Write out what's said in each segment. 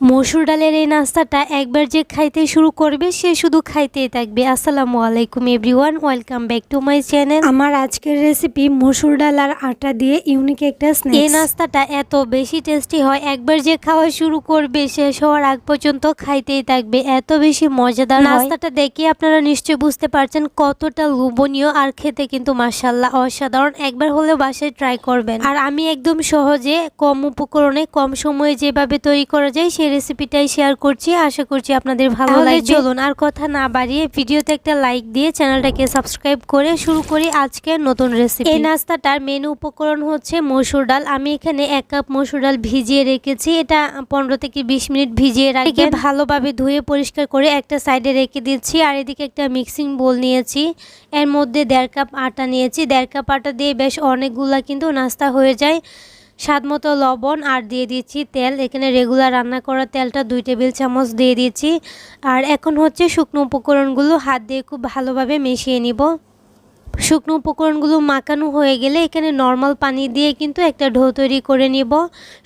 মসুর ডালের এই নাস্তাটা একবার যে খাইতে শুরু করবে সে শুধু খাইতেই থাকবে। আসসালামু আলাইকুম everyone. Welcome back to my channel. আমার আজকের রেসিপি মসুর ডাল আর আটা দিয়ে ইউনিক একটা স্ন্যাক্স। এই নাস্তাটা এত বেশি টেস্টি হয় একবার যে খাওয়া শুরু করবে শেষ হওয়ার আগ পর্যন্ত খাইতেই থাকবে। এত বেশি মজাদার। নাস্তাটা দেখে আপনারা নিশ্চয়ই বুঝতে পারছেন কতটা লোভনীয় আর খেতে কিন্তু মাসাল্লাহ অসাধারণ। একবার হলে বাসায় ট্রাই করবেন। আর আমি একদম সহজে কম উপকরণে কম সময়ে যেভাবে তৈরি করা যায় সেই রেসিপিটাই শেয়ার করছি। আশা করছি আপনাদের ভালো লাগবে। চলুন আর কথা না বাড়িয়ে ভিডিওতে একটা লাইক দিয়ে চ্যানেলটাকে সাবস্ক্রাইব করে শুরু করি আজকের নতুন রেসিপি এই নাস্তাটার মেনু উপকরণ হচ্ছে মসুর ডাল। আমি এখানে এক কাপ মসুর ডাল ভিজিয়ে রেখেছি। এটা পনেরো থেকে বিশ মিনিট ভিজিয়ে রাখি ভালোভাবে ধুয়ে পরিষ্কার করে একটা সাইডে রেখে দিচ্ছি। আর এদিকে একটা মিক্সিং বোল নিয়েছি। এর মধ্যে দেড় কাপ আটা নিয়েছি। দেড় কাপ আটা দিয়ে বেশ অনেকগুলা কিন্তু নাস্তা হয়ে যায়। স্বাদ মতো লবণ আর দিয়ে দিচ্ছি তেল। এখানে রেগুলার রান্না করা তেলটা দুই টেবিল চামচ দিয়ে দিচ্ছি। আর এখন হচ্ছে শুকনো উপকরণগুলো হাত দিয়ে খুব ভালোভাবে মিশিয়ে নিব। শুকনো উপকরণগুলো মাখানো হয়ে গেলে এখানে নর্মাল পানি দিয়ে কিন্তু একটা ঢো তৈরি করে নিব।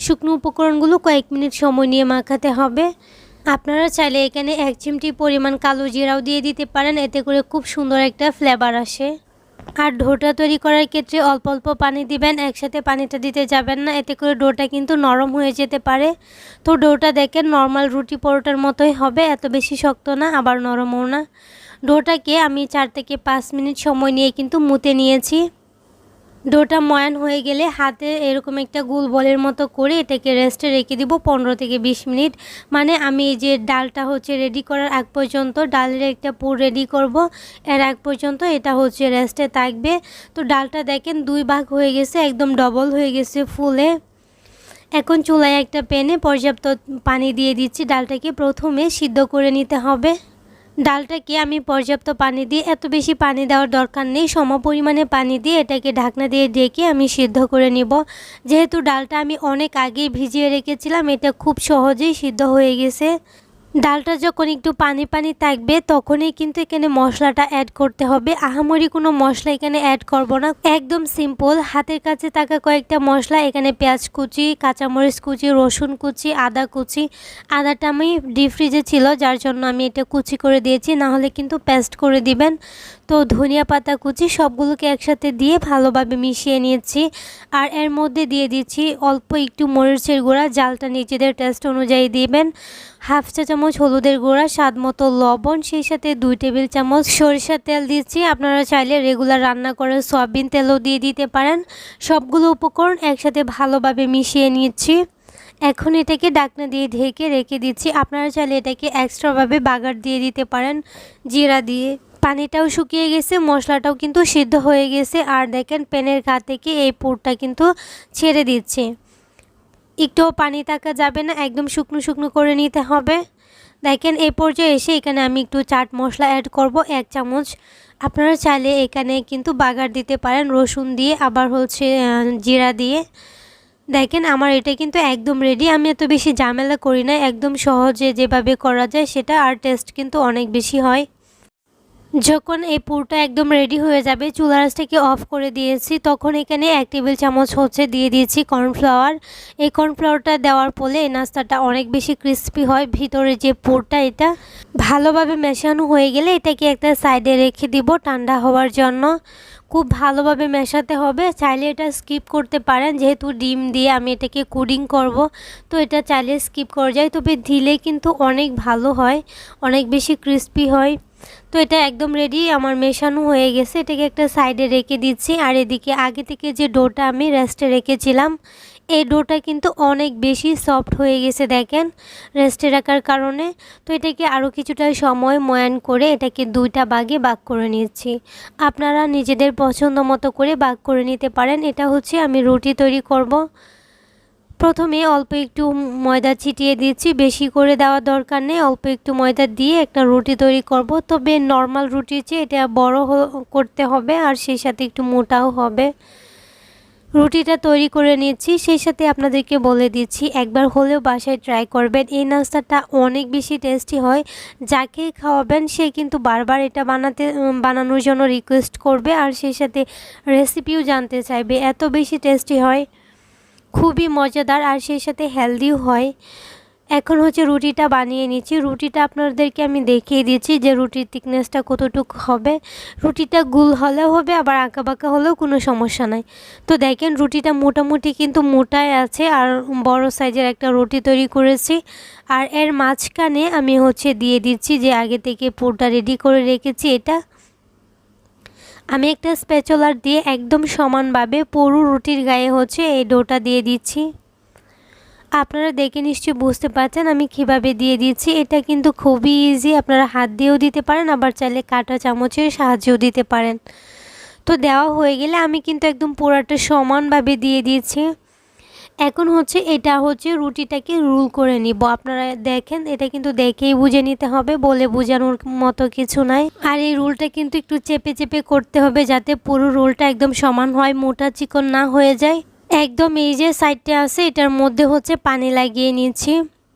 শুকনো উপকরণগুলো কয়েক মিনিট সময় নিয়ে মাখাতে হবে। আপনারা চাইলে এখানে এক চিমটি পরিমাণ কালো জিরাও দিয়ে দিতে পারেন। এতে করে খুব সুন্দর একটা ফ্লেভার আসে। আর ডোটা তৈরি করার ক্ষেত্রে অল্প অল্প পানি দিবেন, একসাথে পানিটা দিতে যাবেন না, এতে করে ডোটা কিন্তু নরম হয়ে যেতে পারে। তো ডোটা দেখেন নর্মাল রুটি পরোটার মতোই হবে, এত বেশি শক্ত না, আবার নরমও না। ডোটাকে আমি চার থেকে পাঁচ মিনিট সময় নিয়ে কিন্তু মুতে নিয়েছি। ডোটা ময়ান হয়ে গেলে হাতে এরকম একটা গোল বলের মতো করে এটাকে রেস্টে রেখে দিব পনেরো থেকে বিশ মিনিট। মানে আমি এই যে ডালটা হচ্ছে রেডি করার আগ পর্যন্ত, ডালের একটা পুর রেডি করব। এর আগ পর্যন্ত এটা হচ্ছে রেস্টে থাকবে। তো ডালটা দেখেন দুই ভাগ হয়ে গেছে, একদম ডবল হয়ে গেছে ফুলে। এখন চুলায় একটা প্যানে পর্যাপ্ত পানি দিয়ে দিচ্ছি। ডালটাকে প্রথমে সিদ্ধ করে নিতে হবে। ডালটাকে আমি পর্যাপ্ত পানি দিয়ে, এত বেশি পানি দেওয়ার দরকার নেই সম পরিমাণে পানি দিয়ে এটাকে ঢাকনা দিয়ে ডেকে আমি সিদ্ধ করে নিব। যেহেতু ডালটা আমি অনেক আগেই ভিজিয়ে রেখেছিলাম, এটা খুব সহজেই সিদ্ধ হয়ে গেছে। ডালটা যখন একটু পানি পানি থাকবে, তখনই কিন্তু এখানে মশলাটা অ্যাড করতে হবে। আহামরি কোনো মশলা এখানে অ্যাড করব না। একদম সিম্পল হাতের কাছে থাকা কয়েকটা মশলা, এখানে পেঁয়াজ কুচি, কাঁচামরিচ কুচি, রসুন কুচি, আদা কুচি। আদাটা আমি ডিপ ফ্রিজে ছিল, যার জন্য আমি এটা কুচি করে দিয়েছি। না হলে কিন্তু পেস্ট করে দিবেন। তো ধনিয়া পাতা, কুচি সবগুলোকে একসাথে দিয়ে ভালোভাবে মিশিয়ে নিয়েছি। আর এর মধ্যে দিয়ে দিচ্ছি অল্প একটু মরিচের গুঁড়া, জালটা নিজেদের টেস্ট অনুযায়ী দিবেন। হাফ চা চামচ হলুদের গুঁড়া, স্বাদ মতো লবণ, সেই সাথে দুই টেবিল চামচ সরিষার তেল দিচ্ছি। আপনারা চাইলে রেগুলার রান্না করে সয়াবিন তেলও দিয়ে দিতে পারেন। সবগুলো উপকরণ একসাথে ভালোভাবে মিশিয়ে নিচ্ছি। এখন এটাকে ডাকনা দিয়ে ঢেকে রেখে দিচ্ছি। আপনারা চাইলে এটাকে এক্সট্রাভাবে বাগার দিয়ে দিতে পারেন, জিরা দিয়ে। পানিটাও শুকিয়ে গেছে, মশলাটাও কিন্তু সিদ্ধ হয়ে গেছে। আর দেখেন প্যানের গা থেকে এই পুরটা কিন্তু ছেড়ে দিচ্ছে। একটুও পানি থাকা যাবে না, একদম শুকনো শুকনো করে নিতে হবে। দেখেন এই পর্যায়ে এসে এখানে আমি একটু চাট মশলা অ্যাড করব, এক চামচ। আপনারা চাইলে এখানে কিন্তু বাগার দিতে পারেন, রসুন দিয়ে, আবার হচ্ছে জিরা দিয়ে। দেখেন আমার এটা কিন্তু একদম রেডি আমি এত বেশি ঝামেলা করি না, একদম সহজে যেভাবে করা যায় সেটা, আর টেস্ট কিন্তু অনেক বেশি হয়। যখন এই পুরটা একদম রেডি হয়ে যাবে চুলারাসটাকে অফ করে দিয়েছি, তখন এখানে এক টেবিল চামচ হচ্ছে দিয়ে দিয়েছি কর্নফ্লাওয়ার এই কর্নফ্লাওয়ারটা দেওয়ার ফলে এই নাস্তাটা অনেক বেশি ক্রিস্পি হয়। ভিতরে যে পুরটা, এটা ভালোভাবে মেশানো হয়ে গেলে এটাকে একটা সাইডে রেখে দিব ঠান্ডা হওয়ার জন্য। খুব ভালোভাবে মেশাতে হবে। চাইলে এটা স্কিপ করতে পারেন। যেহেতু ডিম দিয়ে আমি এটাকে কুডিং করব, তো এটা চাইলে স্কিপ করা যায়। তবে দিলে কিন্তু অনেক ভালো হয়, অনেক বেশি ক্রিস্পি হয়। তো এটা একদম রেডি আমার মেশানো হয়ে গেছে। এটাকে একটা সাইডে রেখে দিচ্ছি। আর এদিকে আগে থেকে যে ডোটা আমি রেস্টে রেখেছিলাম, এই ডোটা কিন্তু অনেক বেশি সফট হয়ে গেছে দেখেন রেস্টে রাখার কারণে। তো এটাকে আরও কিছুটা সময় ময়ান করে এটাকে দুইটা বাগে বাগ করে নিচ্ছি। আপনারা নিজেদের পছন্দ মতো করে বাগ করে নিতে পারেন। এটা হচ্ছে আমি রুটি তৈরি করব। প্রথমে অল্প একটু ময়দা ছিটিয়ে দিচ্ছি, বেশি করে দেওয়ার দরকার নেই, অল্প একটু ময়দা দিয়ে একটা রুটি তৈরি করব। তবে নর্মাল রুটির চেয়ে এটা বড় করতে হবে আর সেই সাথে একটু মোটাও হবে। রুটিটা তৈরি করে নিচ্ছি, সেই সাথে আপনাদেরকে বলে দিচ্ছি, একবার হলেও বাসায় ট্রাই করবেন। এই নাস্তাটা অনেক বেশি টেস্টি হয় যাকে খাওয়াবেন সে কিন্তু বারবার এটা বানাতে বানানোর জন্য রিকোয়েস্ট করবে আর সেই সাথে রেসিপিও জানতে চাইবে, এত বেশি টেস্টি হয়। খুবই মজাদার আর সেই সাথে হেলদিও হয়। এখন হচ্ছে রুটিটা বানিয়ে নিচ্ছি। রুটিটা আপনাদেরকে আমি দেখিয়ে দিয়েছি যে রুটির থিকনেসটা কতটুকু হবে। রুটিটা গুল হলেও হবে, আবার আঁকা বাঁকা হলেও কোনো সমস্যা নাই। তো দেখেন রুটিটা মোটামুটি কিন্তু মোটায় আছে আর বড় সাইজের একটা রুটি তৈরি করেছি। আর এর মাঝখানে আমি হচ্ছে দিয়ে দিচ্ছি যে আগে থেকে পুরটা রেডি করে রেখেছি এটা। আমি একটা স্প্যাচুলার দিয়ে একদম সমানভাবে পুরো রুটির গায়ে হচ্ছে এই ডোটা দিয়ে দিচ্ছি। আপনারা দেখে নিশ্চয়ই বুঝতে পারছেন আমি কীভাবে দিয়ে দিচ্ছি। এটা কিন্তু খুবই ইজি আপনারা হাত দিয়েও দিতে পারেন, আবার চাইলে কাটা চামচের সাহায্যেও দিতে পারেন। তো দেওয়া হয়ে গেলে আমি কিন্তু একদম পুরাটা সমানভাবে দিয়ে দিয়েছি এখন হচ্ছে এটা হচ্ছে রুটিটাকে রুল করে নিব। আপনারা দেখেন, এটা কিন্তু দেখেই বুঝে নিতে হবে, বলে বোঝানোর মতো কিছু নাই। আর এই রুলটা কিন্তু একটু চেপে চেপে করতে হবে যাতে পুরো রোলটা একদম সমান হয়, মোটা চিকন না হয়ে যায়। একদম এই যে সাইডটা আছে, এটার মধ্যে হচ্ছে পানি লাগিয়ে নিচ্ছি।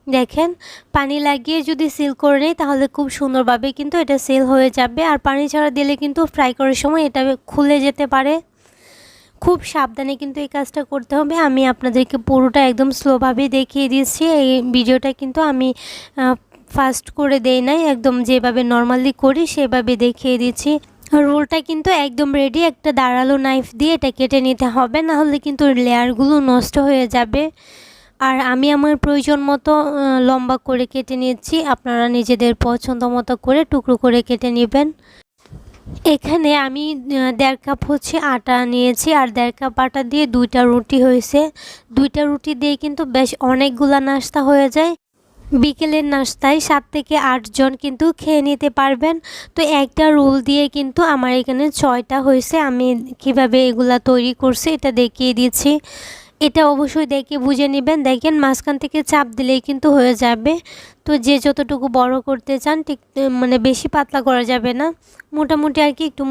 দেখেন, পানি লাগিয়ে যদি সিল করে নেই, তাহলে খুব সুন্দরভাবে কিন্তু এটা সেল হয়ে যাবে। আর পানি ছাড়া দিলে কিন্তু ফ্রাই করার সময় এটা খুলে যেতে পারে। খুব সাবধানে কিন্তু এই কাজটা করতে হবে। আমি আপনাদেরকে পুরোটা একদম স্লোভাবে দেখিয়ে দিচ্ছি। এই ভিডিওটা কিন্তু আমি ফাস্ট করে দেই নাই, একদম যেভাবে নর্মালি করি সেভাবে দেখিয়ে দিচ্ছি। রোলটা কিন্তু একদম রেডি একটা দাঁড়াল নাইফ দিয়ে এটা কেটে নিতে হবে না হলে কিন্তু লেয়ারগুলো নষ্ট হয়ে যাবে। আর আমি আমার প্রয়োজন মতো লম্বা করে কেটে নিচ্ছি, আপনারা নিজেদের পছন্দ মতো করে টুকরো করে কেটে নেবেন। এখানে আমি দেড় কাপ হচ্ছে আটা নিয়েছি আর দেড় কাপ আটা দিয়ে দুইটা রুটি হয়েছে। দুইটা রুটি দিয়ে কিন্তু বেশ অনেকগুলা নাস্তা হয়ে যায়। বিকেলের নাস্তায় সাত থেকে আটজন কিন্তু খেয়ে নিতে পারবেন। তো একটা রোল দিয়ে কিন্তু আমার এখানে ছয়টা হয়েছে। আমি কীভাবে এগুলা তৈরি করছি এটা দেখিয়ে দিচ্ছি। এটা অবশ্যই দেখে বুঝে নেবেন। দেখেন মাঝখান থেকে চাপ দিলেই কিন্তু হয়ে যাবে। তো যে যতটুকু বড় করতে চান, ঠিক মানে বেশি পাতলা করা যাবে না। মোটামুটি আর কি একটু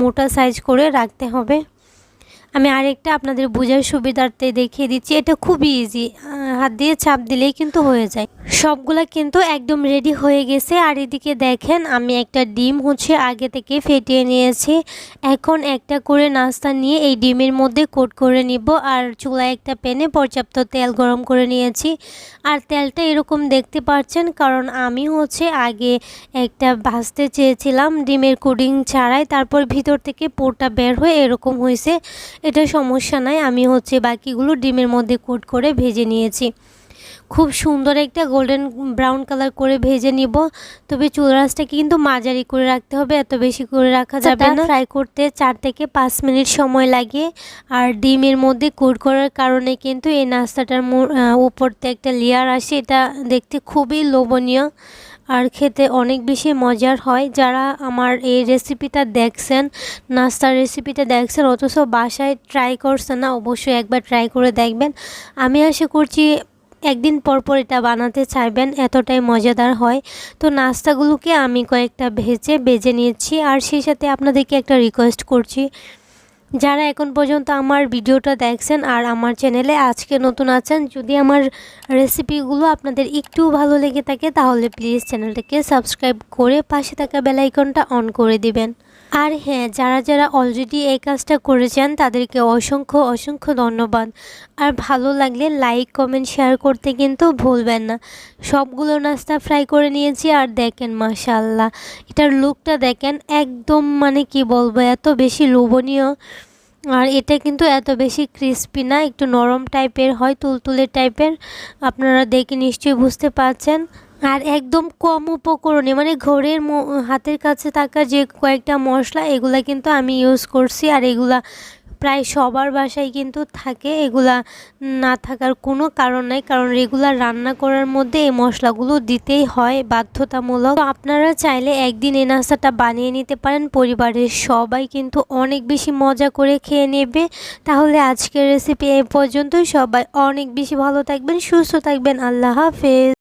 মোটা সাইজ করে রাখতে হবে। আমি আরেকটা আপনাদের বোঝার সুবিধার্থে দেখিয়ে দিচ্ছি। এটা খুবই ইজি হাত দিয়ে চাপ দিলেই কিন্তু হয়ে যায়। সবগুলা কিন্তু একদম রেডি হয়ে গেছে। আর এদিকে দেখেন, আমি একটা ডিম হচ্ছে আগে থেকে ফেটিয়ে নিয়েছি। এখন একটা করে নাস্তা নিয়ে এই ডিমের মধ্যে কোট করে নিব। আর চুলায় একটা প্যানে পর্যাপ্ত তেল গরম করে নিয়েছি। আর তেলটা এরকম দেখতে পাচ্ছেন, কারণ আমি হচ্ছে আগে একটা ভাজতে চেয়েছিলাম ডিমের কুডিং ছাড়াই। তারপর ভিতর থেকে পোরটা বের হয়ে এরকম হয়েছে। এটা সমস্যা নাই, আমি হচ্ছে বাকিগুলো ডিমের মধ্যে কোট করে ভেজে নিয়েছি। খুব সুন্দর একটা গোল্ডেন ব্রাউন কালার করে ভেজে নিব। তবে চুলারাসটাকে কিন্তু মাঝারি করে রাখতে হবে এত বেশি করে রাখা যাবে না। ফ্রাই করতে চার থেকে পাঁচ মিনিট সময় লাগে। আর ডিমের মধ্যে কোট করার কারণে কিন্তু এই নাস্তাটার উপরতে একটা লেয়ার আসে এটা দেখতে খুবই লোভনীয়। আর খেতে অনেক বেশি মজার হয়। যারা আমার এই রেসিপিটা দেখছেন, নাস্তার রেসিপিটা দেখছেন, অথচ বাসায় ট্রাই করছেন না, অবশ্যই একবার ট্রাই করে দেখবেন। আমি আশা করছি একদিন পর পর এটা বানাতে চাইবেন, এতটাই মজাদার হয়। তো নাস্তাগুলোকে আমি কয়েকটা ভেজে, বেজে নিয়েছি। আর সেই সাথে আপনাদেরকে একটা রিকোয়েস্ট করছি যারা এখন পর্যন্ত আমার ভিডিওটা দেখছেন আর আমার চ্যানেলে আজকে নতুন আছেন, যদি আমার রেসিপিগুলো আপনাদের একটু ভালো লেগে থাকে, তাহলে প্লিজ চ্যানেলটাকে সাবস্ক্রাইব করে পাশে থাকা বেলাইকনটা অন করে দিবেন। আর হ্যাঁ যারা যারা অলরেডি এই কাজটা করেছেন, তাদেরকে অসংখ্য অসংখ্য ধন্যবাদ। আর ভালো লাগলে লাইক কমেন্ট শেয়ার করতে কিন্তু ভুলবেন না। সবগুলো নাস্তা ফ্রাই করে নিয়েছি আর দেখেন মাশাল্লাহ এটার লুকটা দেখেন একদম মানে কি বলব, এত বেশি লোভনীয়। আর এটা কিন্তু এত বেশি ক্রিস্পি না, একটু নরম টাইপের হয়, তুলতুলে টাইপের আপনারা দেখে নিশ্চয়ই বুঝতে পারছেন। আর একদম কম উপকরণে মানে ঘরের হাতের কাছে থাকা যে কয়েকটা মশলা, এগুলা কিন্তু আমি ইউজ করছি। আর এগুলা প্রায় সবার বাসায় কিন্তু থাকে। এগুলা না থাকার কোনো কারণ নাই, কারণ রেগুলার রান্না করার মধ্যে এই মশলাগুলো দিতেই হয় বাধ্যতামূলক। তো আপনারা চাইলে একদিন এই নাস্তাটা বানিয়ে নিতে পারেন। পরিবারের সবাই কিন্তু অনেক বেশি মজা করে খেয়ে নেবে। তাহলে আজকের রেসিপি এ পর্যন্তই। সবাই অনেক বেশি ভালো থাকবেন, সুস্থ থাকবেন। আল্লাহ হাফেজ।